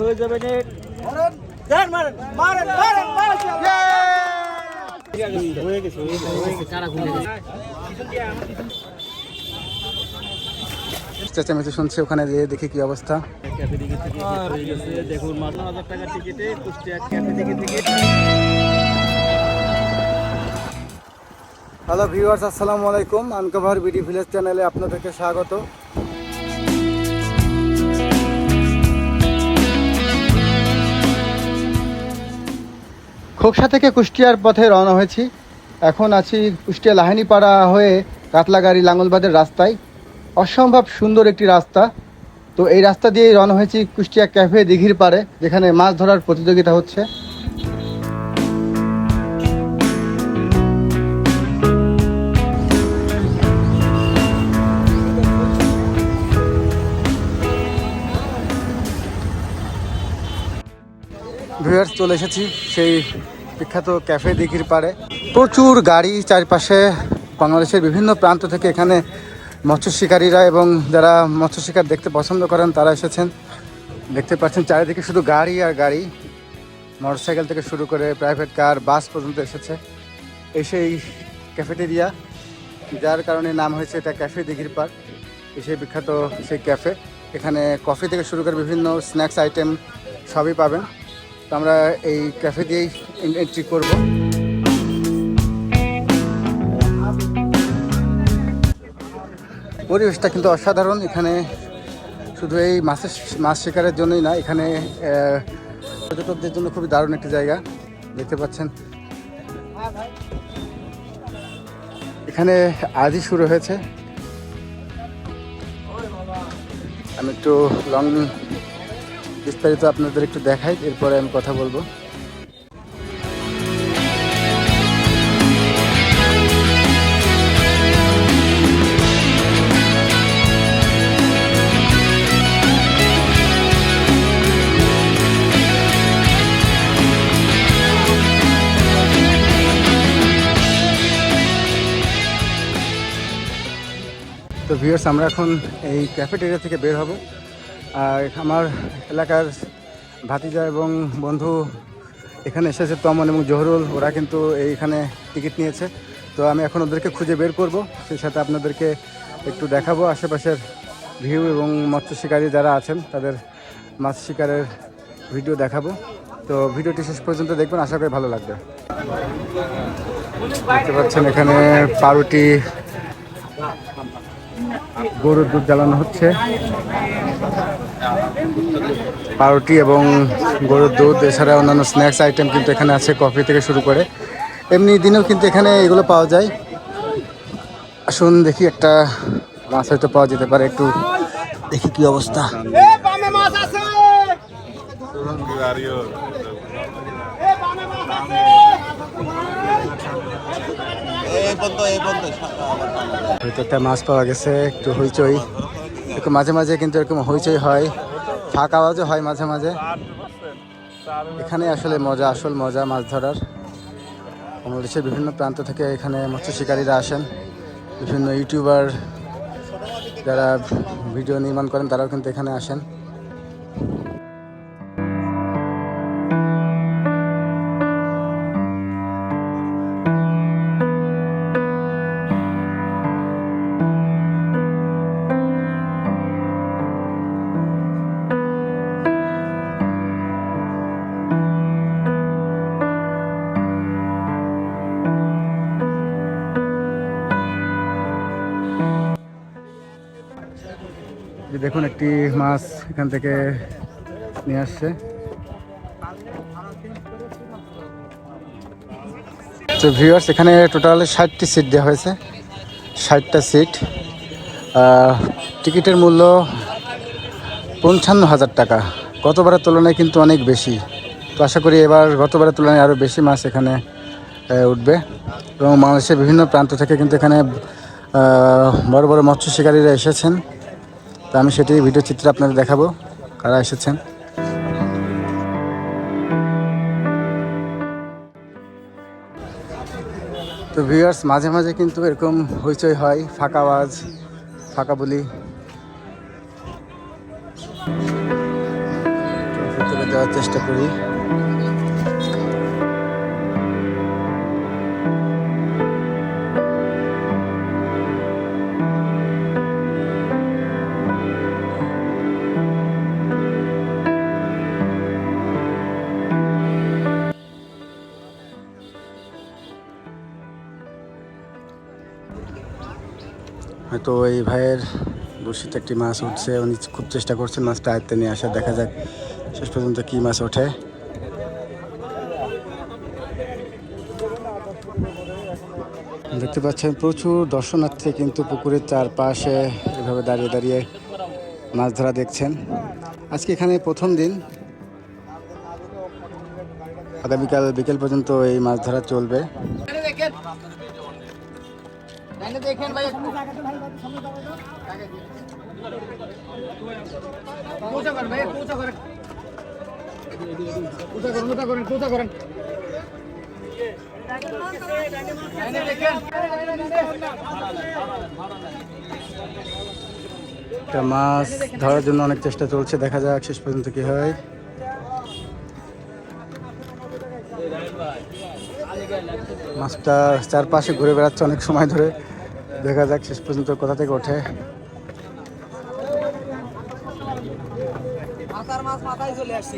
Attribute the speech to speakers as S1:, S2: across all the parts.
S1: হয়ে যাবে নেট দেন মারেন মারেন মারেন। হয়ে হয়ে গেছে হয়ে গেছে। কারা ঘুরে
S2: চেঁচামেচি শুনছি ওখানে গিয়ে দেখি কি অবস্থা।
S1: দেখুন টাকা টিকিটে কুষ্টিয়া ক্যাফে
S2: হ্যালো ভিউয়ার্স আসসালামু আলাইকুম। আনকভার বিডি ভিলেজ চ্যানেলে আপনাদেরকে স্বাগত। খোকসা থেকে কুষ্টিয়ার পথে রওনা হয়েছি। এখন আছি কুষ্টিয়া লাহিনীপাড়া হয়ে কাতলাগাড়ি লাঙ্গলবাদের রাস্তায়। অসম্ভব সুন্দর একটি রাস্তা। তো এই রাস্তা দিয়েই রওনা হয়েছি কুষ্টিয়া ক্যাফে দিঘির পাড়ে, যেখানে মাছ ধরার প্রতিযোগিতা হচ্ছে। চলে এসেছি সেই বিখ্যাত ক্যাফে দিঘির পাড়ে। প্রচুর গাড়ি চারপাশে বাংলাদেশের বিভিন্ন প্রান্ত থেকে এখানে মৎস্য শিকারীরা এবং যারা মৎস্য শিকার দেখতে পছন্দ করেন, তারা এসেছেন। দেখতে পাচ্ছেন চারিদিকে শুধু গাড়ি আর গাড়ি। মোটরসাইকেল থেকে শুরু করে প্রাইভেট কার, বাস পর্যন্ত এসেছে। এই সেই ক্যাফেটেরিয়া, যার কারণে নাম হয়েছে এটা ক্যাফে দিঘির এই সেই বিখ্যাত সেই ক্যাফে। এখানে কফি থেকে শুরু করে বিভিন্ন স্ন্যাক্স আইটেম সবই পাবেন। তো আমরা এই ক্যাফে দিয়েই এন্ট্রি করব। পরিবেশটা কিন্তু অসাধারণ। এখানে শুধু এই মাছের মাছ শিকারের জন্যই না, এখানে পর্যটকদের জন্য খুবই দারুণ একটি জায়গা। দেখতে পাচ্ছেন। এখানে আজই শুরু হয়েছে। আমি একটু লং বিস্তারিত আপনাদের একটু দেখাই, এরপরে আমি কথা বলব। তো ভিউয়ার্স আমরা এখন এই ক্যাফেটেরিয়া থেকে বের হব। আমার এলাকার ভাতিজা এবং বন্ধু এখানে এসেছে তমন এবং জহরুল। ওরা কিন্তু এইখানে টিকিট নিয়েছে। তো আমি এখন ওদেরকে খুঁজে বের করব। সেই সাথে আপনাদেরকে একটু দেখাবো আশেপাশের ভিউ এবং মৎস্য শিকারী যারা আছেন, তাদের মাছ শিকারের ভিডিও দেখাবো। তো ভিডিওটি শেষ পর্যন্ত দেখবেন। আশা করি ভালো লাগবে। দেখতে পাচ্ছেন এখানে পাউরুটি গরুর দুধ জ্বালানো হচ্ছে। পাউরুটি এবং গরুর দুধ এছাড়া অন্যান্য স্ন্যাক্স আইটেম কিন্তু এখানে আছে কফি থেকে শুরু করে। এমনি দিনেও কিন্তু এখানে এগুলো পাওয়া যায়। আসুন দেখি একটা মাছ হয়তো পাওয়া যেতে পারে একটু দেখি কি অবস্থা। হয়তো একটা মাছ পাওয়া গেছে একটু হইচই। একটু মাঝে মাঝে কিন্তু এরকম হইচই হয়, ফাঁকা আওয়াজও হয় মাঝে মাঝে। এখানে আসলে মজা, আসল মজা মাছ ধরার। বাংলাদেশের বিভিন্ন প্রান্ত থেকে এখানে মৎস্য শিকারীরা আসেন। বিভিন্ন ইউটিউবার যারা ভিডিও নির্মাণ করেন, তারাও কিন্তু এখানে আসেন। একটি মাছ এখান থেকে নিয়ে আসছে। তো ভিউয়ার্স এখানে টোটাল ষাটটি সিট দেওয়া হয়েছে। ষাটটা সিট টিকিটের মূল্য পঞ্চান্ন হাজার টাকা। গতবারের তুলনায় কিন্তু অনেক বেশি। তো আশা করি এবার গতবারের তুলনায় আরও বেশি মাছ এখানে উঠবে। এবং বাংলাদেশের বিভিন্ন প্রান্ত থেকে কিন্তু এখানে বড় বড় মৎস্য শিকারীরা এসেছেন। তো আমি সেটি ভিডিও চিত্রে আপনাদের দেখাবো, কারা এসেছেন। তো ভিউয়ার্স মাঝে মাঝে কিন্তু এরকম হইচই হয়, ফাঁকা আওয়াজ, ফাঁকা বলি। চেষ্টা করি। হয়তো এই ভাইয়ের বড়শিতে একটি মাছ উঠছে, উনি খুব চেষ্টা করছেন মাছটা আয়ত্তে নিয়ে আসা দেখা যাক শেষ পর্যন্ত কি মাছ ওঠে। দেখতে পাচ্ছেন, প্রচুর দর্শনার্থী কিন্তু পুকুরের চারপাশে এভাবে দাঁড়িয়ে দাঁড়িয়ে মাছ ধরা দেখছেন। আজকে এখানে প্রথম দিন। আগামীকাল বিকেল পর্যন্ত এই মাছ ধরা চলবে। একটা মাছ ধরার জন্য অনেক চেষ্টা চলছে, দেখা যাক শেষ পর্যন্ত কি হয়। মাছটা চারপাশে ঘুরে বেড়াচ্ছে অনেক সময় ধরে। দেখা যাক শেষ পর্যন্ত কোথা থেকে ওঠে।
S3: চলে আসছে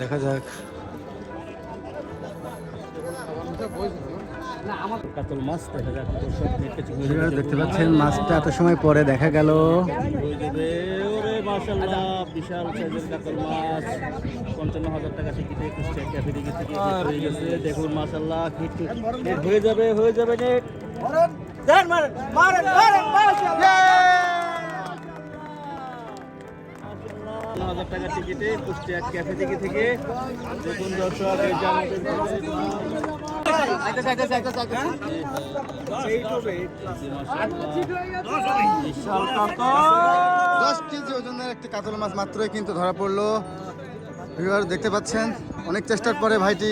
S2: দেখা যাক।
S1: কাতল মাছ দেখা যাক
S2: দেখতে পাচ্ছেন মাছটা এত সময় পরে দেখা গেল।
S1: মাশাআল্লাহ বিশাল সাইজের কাতল মাছ। পঞ্চান্ন হাজার টাকা টিকিটে কুষ্টিয়া ক্যাফে থেকে হয়ে গেছে। দেখুন মাশাআল্লাহ হয়ে যাবে হয়ে যাবে নেট। হাজার টাকা টিকিটে কুষ্টিয়া ক্যাফে দিকে থেকে। দেখুন দর্শক এই যে আমাদের বিশাল কাতল।
S2: দশ কেজি ওজনের একটি কাতল মাছ মাত্রই কিন্তু ধরা পড়ল। ভিউয়ার দেখতে পাচ্ছেন অনেক চেষ্টার পরে ভাইটি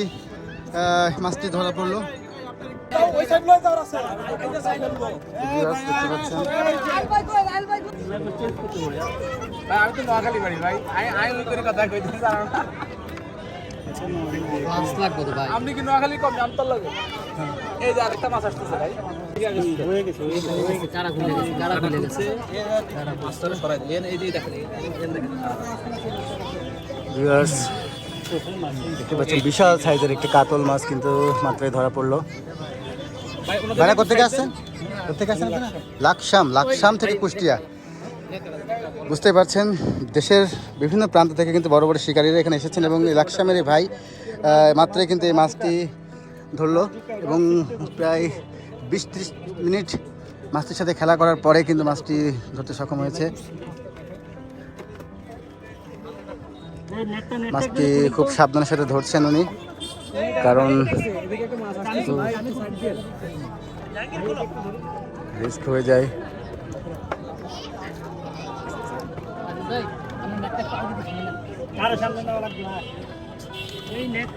S2: মাছটি ধরা পড়ল।
S3: আপনি কি নোয়াখালী কম জানতার লাগে? এই যে আরেকটা মাছ আসতেছে ভাই।
S2: বিশাল সাইজের একটি কাতল মাছ কিন্তু মাত্রই ধরা পড়ল। ভাড়া কোথেকে আসছেন? কোথেকে আসছেন লাকসাম লাকসাম থেকে কুষ্টিয়া। বুঝতে পারছেন দেশের বিভিন্ন প্রান্ত থেকে কিন্তু বড় বড় শিকারীরা এখানে এসেছেন এবং লাকসামের ভাই আহ, মাত্রই কিন্তু এই মাছটি ধরলো এবং প্রায় বিশ ত্রিশ মিনিট মাছটির সাথে খেলা করার পরে কিন্তু মাছটি ধরতে সক্ষম হয়েছে। মাছটি খুব সাবধানের সাথে ধরছেন উনি, কারণ রিস্ক হয়ে যায়।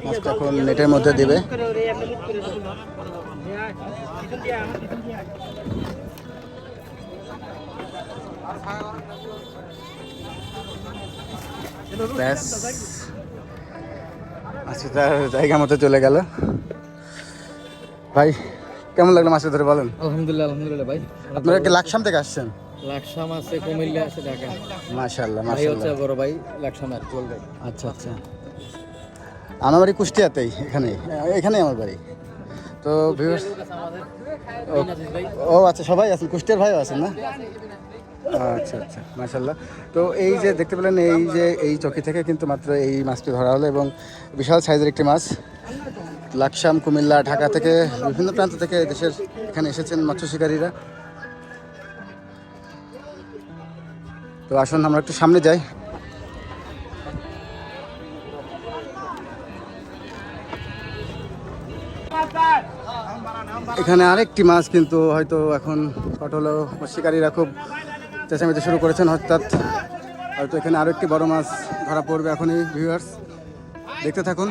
S2: মাছটা এখন নেটের মধ্যে দিবে। ব্যাস। মাছটি তার জায়গা মতো চলে গেল। ভাই কেমন লাগল মাছ ধরে বলেন?
S3: আলহামদুলিল্লাহ আলহামদুলিল্লাহ ভাই।
S2: আপনারা কি লাকসাম থেকে আসছেন?
S3: লাকসাম আছে কুমিল্লা আছে ঢাকা।
S2: মাশাল্লাহ
S3: ভাই হচ্ছে বড় ভাই লাকসাম আর চল ভাই
S2: আচ্ছা আচ্ছা। আমার বাড়ি কুষ্টিয়াতেই, এখানে, এখানেই আমার বাড়ি। তো ও আচ্ছা সবাই আছেন? কুষ্টিয়ার ভাইও আছেন না? আচ্ছা আচ্ছা মাশাল্লাহ তো এই যে দেখতে পেলেন, এই যে, এই চকি থেকে কিন্তু মাত্র এই মাছটি ধরা হলো এবং বিশাল সাইজের একটি মাছ। লাকসাম, কুমিল্লা, ঢাকা থেকে বিভিন্ন প্রান্ত থেকে দেশের এখানে এসেছেন মৎস্য শিকারীরা। তো আসুন, আমরা একটু সামনে যাই। এখানে আরেকটি মাছ কিন্তু হয়তো এখন পটল শিকারীরা খুব চেঁচামেচি শুরু করেছেন, অর্থাৎ হয়তো এখানে আরও একটি বড় মাছ ধরা পড়বে এখনই ভিউয়ার্স দেখতে থাকুন।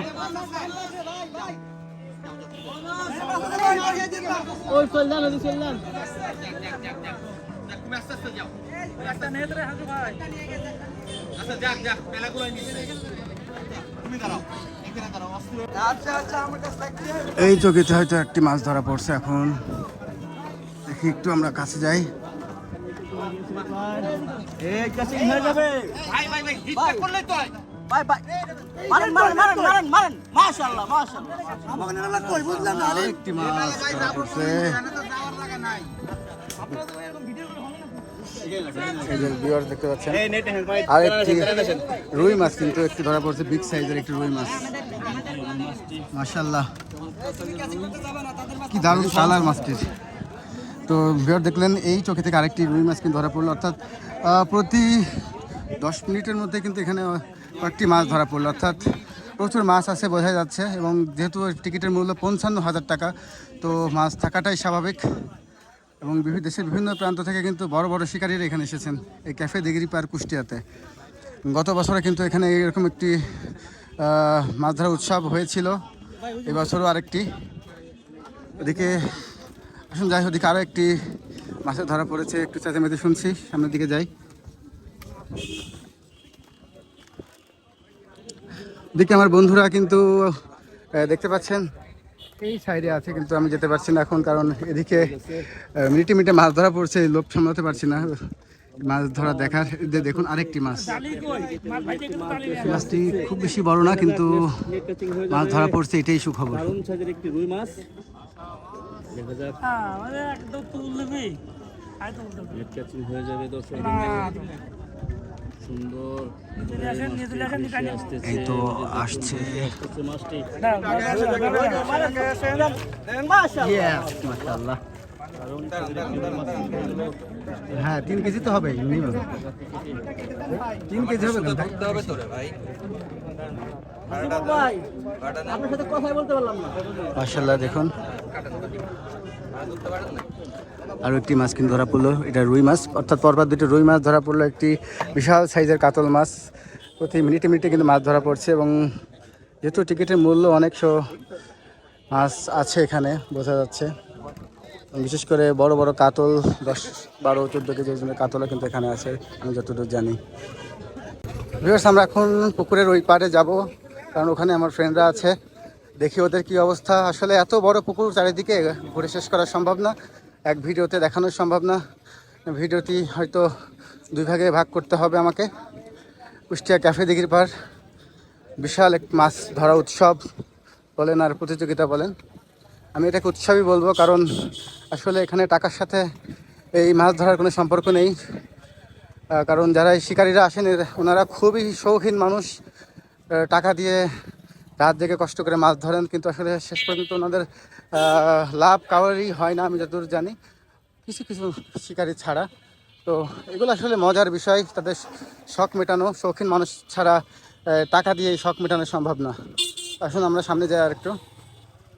S1: ওই চল যান ওই চল যান
S2: এই চোখেতে হয়তো একটি মাছ ধরা পড়ছে এখন দেখি একটু আমরা কাছে যাই
S1: হয়ে
S3: হয়।
S2: আরেকটি মাছ ধরা পড়ছে দেখতে পাচ্ছেন। আরেকটি রুই মাছ কিন্তু একটু ধরা পড়ছে বিগ সাইজের একটি রুই মাছ। মাশাল্লাহ কি দারুণ কালার মাছটির তো ভিওর দেখলেন এই চোখে থেকে আরেকটি রুই মাছ কিন্তু ধরা পড়ল। অর্থাৎ প্রতি দশ মিনিটের মধ্যে কিন্তু এখানে কয়েকটি মাছ ধরা পড়ল। অর্থাৎ প্রচুর মাছ আছে বোঝা যাচ্ছে এবং যেহেতু টিকিটের মূল্য পঞ্চান্ন হাজার টাকা তো মাছ থাকাটাই স্বাভাবিক। এবং বিভিন্ন দেশের বিভিন্ন প্রান্ত থেকে কিন্তু বড় বড় শিকারীরা এখানে এসেছেন এই ক্যাফে দিগিরি পার কুষ্টিয়াতে। গত বছরে কিন্তু এখানে এরকম একটি মাছ ধরা উৎসব হয়েছিল। এবছরও আরেকটি। ওদিকে আসুন যাই ওদিকে আরও একটি মাছের ধরা পড়েছে। একটু চেঁচামেচি শুনছি, সামনের দিকে যাই। ওদিকে আমার বন্ধুরা কিন্তু দেখতে পাচ্ছেন এই সাইডে আছে কিন্তু আমি যেতে পারছি না এখন কারণ এদিকে মিনিটে মিনিটে মাছ ধরা পড়ছে লোভ সামলাতে পারছি না। মাছ ধরা দেখার দেখুন আরেকটি মাছ। মাছটি খুব বেশি বড় না কিন্তু
S1: হয়ে
S2: মাছ ধরা পড়ছে এটাই সুখবর।
S1: দারুণ সাইজের একটি রুই মাছ। দেখা যাক নেট ক্যাচিং হয়ে যাবে দর্শক। সুন্দর
S2: এই তো আসছে হ্যাঁ তিন কেজি তো হবে। তিন কেজি হবে তো ভাই?
S1: আপনার সাথে কথাই বলতে পারলাম না।
S2: মাশাল্লাহ দেখুন। আরও একটি মাছ কিন্তু ধরা পড়ল এটা রুই মাছ। অর্থাৎ পরপর দুটি রুই মাছ ধরা পড়ল একটি বিশাল সাইজের কাতল মাছ। প্রতি মিনিটে মিনিটে কিন্তু মাছ ধরা পড়ছে এবং যেহেতু টিকিটের মূল্য অনেকশো মাছ আছে এখানে বোঝা যাচ্ছে। বিশেষ করে বড় বড় কাতল দশ বারো চোদ্দ কেজি ওজনের কাতলও কিন্তু এখানে আছে আমি যতদূর জানি। ভিউয়ার্স আমরা এখন পুকুরের ওই পাড়ে যাব। কারণ ওখানে আমার ফ্রেন্ডরা আছে। দেখি ওদের কি অবস্থা। আসলে এত বড় পুকুর চারিদিকে ঘুরে শেষ করা সম্ভব না। এক ভিডিওতে দেখানো সম্ভব না। ভিডিওটি হয়তো দুই ভাগে ভাগ করতে হবে আমাকে। কুষ্টিয়া ক্যাফে দিঘির পার বিশাল এক মাছ ধরা উৎসব বলেন আর প্রতিযোগিতা বলেন। আমি এটাকে উৎসবই বলব কারণ আসলে এখানে টাকার সাথে এই মাছ ধরার কোনো সম্পর্ক নেই। কারণ যারা এই শিকারীরা আসেন ওনারা খুবই শৌখিন মানুষ। টাকা দিয়ে রাত জেগে কষ্ট করে মাছ ধরেন, কিন্তু আসলে শেষ পর্যন্ত ওনাদের লাভ কারোরই হয় না, আমি যতদূর জানি। কিছু কিছু শিকারি ছাড়া। তো এগুলো আসলে মজার বিষয়, তাদের শখ মেটানো, শৌখিন মানুষ ছাড়া টাকা দিয়ে শখ মেটানো সম্ভব না। আসুন আমরা সামনে যাই আর একটু